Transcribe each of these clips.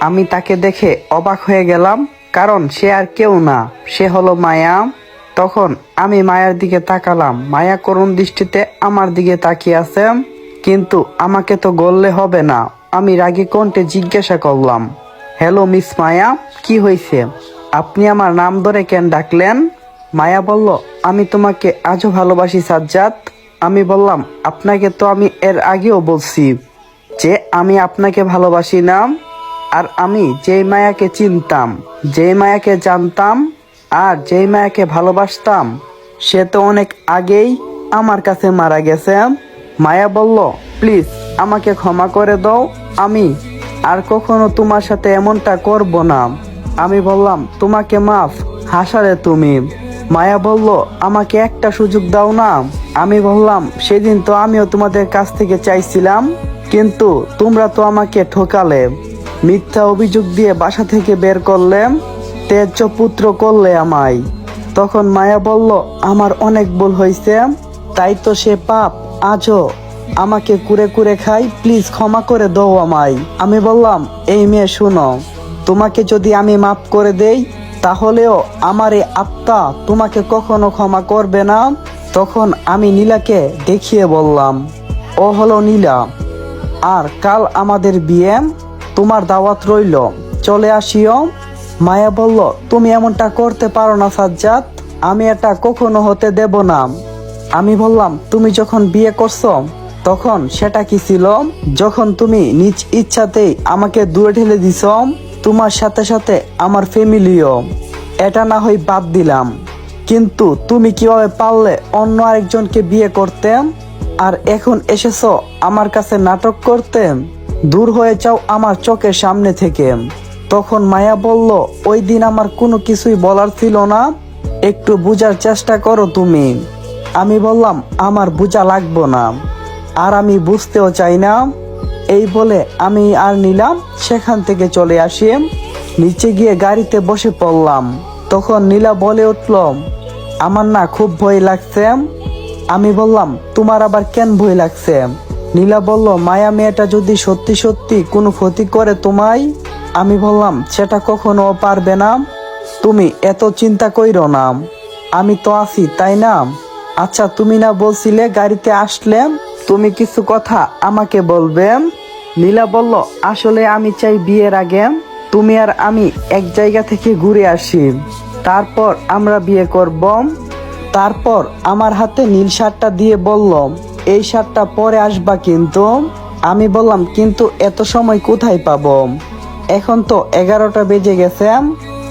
আমি তাকে দেখে অবাক হয়ে গেলাম, কারণ সে আর কেউ না। সে হলো মায়া। তখন আমি মায়ার দিকে তাকালাম। মায়া করুণ দৃষ্টিতে আমার দিকে তাকিয়ে আছে। কিন্তু আমাকে তো গললে হবে না। আমি রাগে কণ্ঠে জিজ্ঞাসা করলাম, হ্যালো, মিস মায়া, কি হয়েছে আপনি আমার নাম ধরে কেন ডাকলেন? মায়া বলল, আমি তোমাকে আজও ভালোবাসি, সাজ্জাদ। আমি বললাম, আপনাকে তো আমি এর আগেও বলছি যে আমি আপনাকে ভালোবাসি না। আর আমি যেই মায়াকে চিনতাম, যেই মায়াকে জানতাম আর যেই মায়াকে ভালোবাসতাম, সে তো অনেক আগেই আমার কাছে মারা গেছে। মায়া বলল, প্লিজ আমাকে ক্ষমা করে দাও, আমি আর কখনো তোমার সাথে এমনটা করব না। আমি বললাম, তোমাকে মাফ হাসারে তুমি। মায়া বলল, আমাকে একটা সুযোগ দাও না। আমি বললাম, সেদিন তো আমিও তোমাদের কাছ থেকে চাইছিলাম, কিন্তু তোমরা তো আমাকে ঠকালে। মিথ্যা অভিযোগ দিয়ে বাসা থেকে বের করলে তেজ পুত্র করলে আমায়। তখন মায়া বলল, আমার অনেক ভুল হয়েছে তাই তো সে পাপ। আজও আমাকে কুরে কুরে খাই, প্লিজ ক্ষমা করে দাও আমায়। আমি বললাম, এই মেয়ে, শুনো, তোমাকে যদি আমি মাফ করে দেই, তাহলেও আমার এই আত্মা তোমাকে কখনো ক্ষমা করবে না। তখন আমি নীলাকে দেখিয়ে বললাম, ও হলো নীলা, আর কাল আমাদের বিয়ে তোমার দাওয়াত রইল। চলে আসিও মায়া বলল, তুমি এমনটা করতে পারো না, সাজ্জাদ। আমি এটা কখনো হতে দেব না। আমি বললাম, তুমি যখন বিয়ে করছ, তখন সেটা কি ছিল? যখন তুমি নিজ ইচ্ছাতেই আমাকে দূরে ঠেলে দিছ, তোমার সাথে সাথে আমার ফ্যামিলিও। এটা না হয় বাদ দিলাম। কিন্তু তুমি কীভাবে পারলে অন্য আরেকজনকে বিয়ে করতে? আর এখন এসেছ আমার কাছে নাটক করতে? দূর হয়ে যাও আমার চোখের সামনে থেকে। তখন মায়া বলল, ওই দিন আমার কোনো কিছুই বলার ছিল না। একটু বুঝার চেষ্টা করো তুমি। আমি বললাম, আমার বোঝা লাগবো না। আর আমি বুঝতেও চাই না। এই বলে আমি আর নিলাম, সেখান থেকে চলে আসি। নিচে গিয়ে গাড়িতে বসে পড়লাম। তখন নীলা বলে উঠল, আমার না খুব ভয় লাগছে। আমি বললাম, তোমার আবার কেন ভয় লাগছে? নীলা বলল, মায়া মেয়েটা যদি সত্যি সত্যি কোনো ক্ষতি করে তোমায়? আমি বললাম, সেটা কখনো পারবে না। তুমি এত চিন্তা কইর না। আমি তো আছি, তাই না? আচ্ছা তুমি না বলছিলে গাড়িতে আসলে তুমি কিছু কথা আমাকে বলবে নীলা বলল, আসলে আমি চাই বিয়ের আগে তুমি আর আমি এক জায়গা থেকে ঘুরে আসি। তারপর আমরা বিয়ে করব। তারপর আমার হাতে নীল শার্টটা দিয়ে বলল এই শার্টটা পরে আসবা কিন্তু। আমি বললাম, কিন্তু এত সময় কোথায় পাবো? এখন তো এগারোটা বেজে গেছে।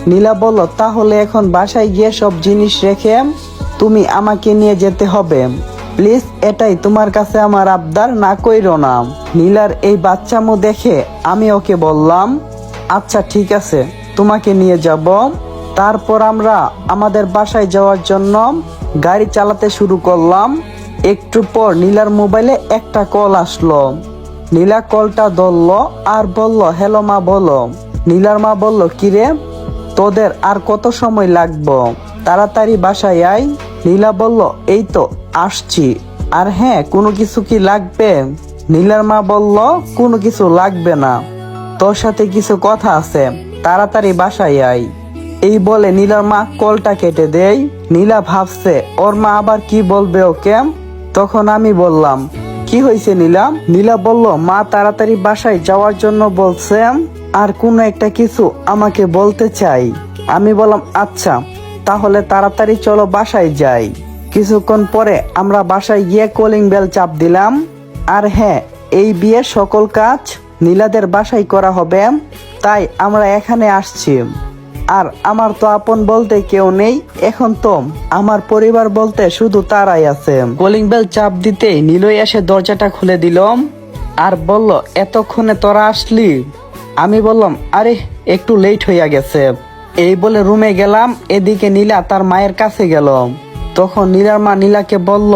নীলা বলল, তাহলে এখন বাসায় গিয়ে সব জিনিস রেখে তুমি আমাকে নিয়ে যেতে হবে। প্লিজ, এটাই তোমার কাছে আমার আবদার, না কইরো না। নীলার এই বাচ্চা বাচ্চামো দেখে আমি ওকে বললাম আচ্ছা ঠিক আছে, তোমাকে নিয়ে যাব। তারপর আমরা আমাদের বাসায় যাওয়ার জন্য গাড়ি চালাতে শুরু করলাম। একটু পর নীলার মোবাইলে একটা কল আসলো। নীলা কলটা ধরল আর বলল, হ্যালো মা, বলো। নীলার মা বলল, কিরে, তোদের আর কত সময় লাগবো? তাড়াতাড়ি বাসায় আয়। নীলা বলল, এই তো, আসছি। আর হ্যাঁ কোনো কিছু কি লাগবে? নীলার মা বলল, কোনো কিছু লাগবে না। তোর সাথে কিছু কথা আছে, তাড়াতাড়ি বাসায় আয়। এই বলে নীলার মা কলটা কেটে দেয়। নীলা ভাবছে, ওর মা আবার কি বলবে ওকে? তখন আমি বললাম, কি হয়েছে নীলা নীলা বলল, মা তাড়াতাড়ি বাসায় যাওয়ার জন্য বলছে আর কোনো একটা কিছু আমাকে বলতে চাই। আমি বললাম আচ্ছা তাহলে তাড়াতাড়ি চলো বাসায় যাই। কিছুক্ষণ পরে আমরা বাসায় গিয়ে কলিং বেল চাপ দিলাম, আর হ্যাঁ এই বিয়ের সকল কাজ নীলাদের বাসায় করা হবে, তাই আমরা এখানে আসছি। আর আমার তো আপন বলতে কেউ নেই, এখন তো আমার পরিবার বলতে শুধু তারাই আছে কলিং বেল চাপ দিতেই নীলই এসে দরজাটা খুলে দিলাম, আর বলল, এতক্ষণে তোরা আসলি? আমি বললাম, আরে, একটু লেট হইয়া গেছে। এই বলে রুমে গেলাম, এদিকে নীলা তার মায়ের কাছে গেল তখন নীলার মা নীলাকে বলল